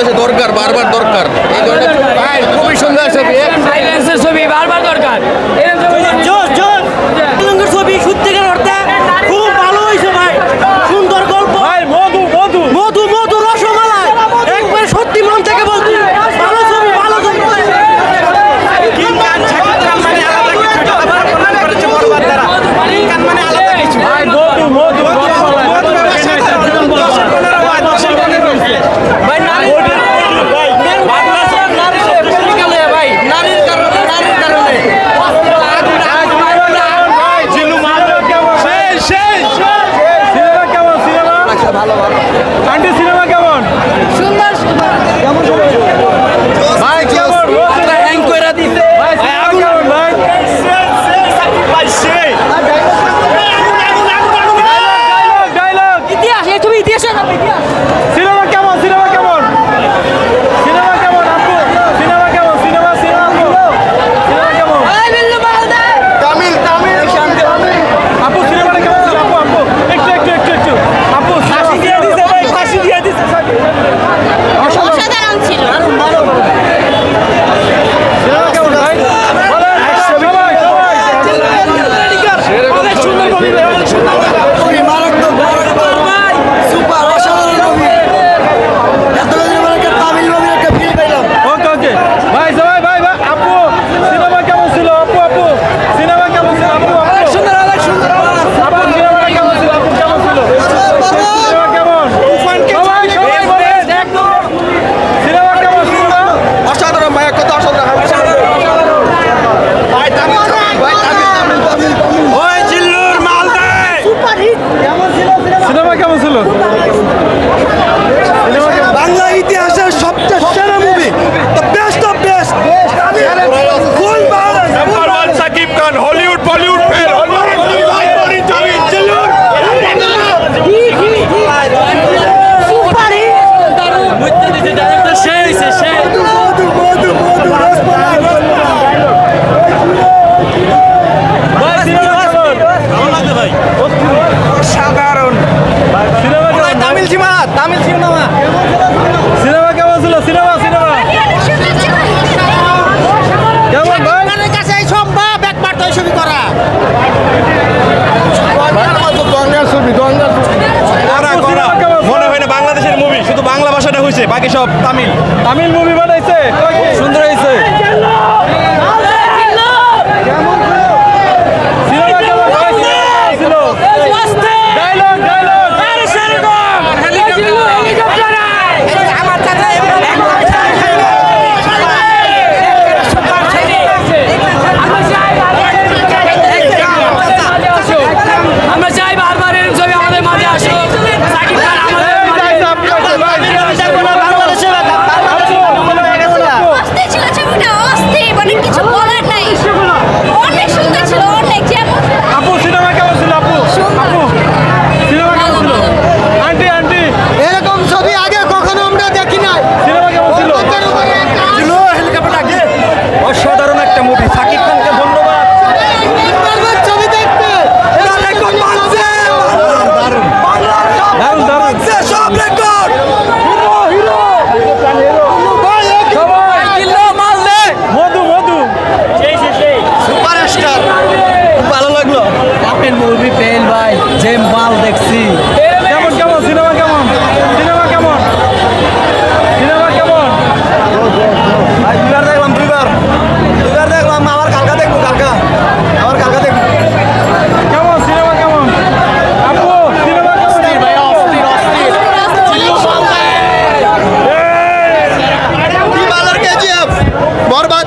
বাংলাদেশে দরকার বারবার দরকার। এই ধরনের খুবই সুন্দর ছবি বারবার দরকার। জোশ জোশ। ভালো ভালো। আন্টি সিনেমা কেমন? সুন্দর সুন্দর। কেমন? ভাই কেমন বাকি সব তামিল। তামিল মুভি বানাইছে। সুন্দর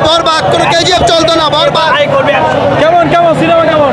বরবাদ কোনো কেজিএফ চলতো না বরবাদ। কেমন কেমন সিনেমা কেমন?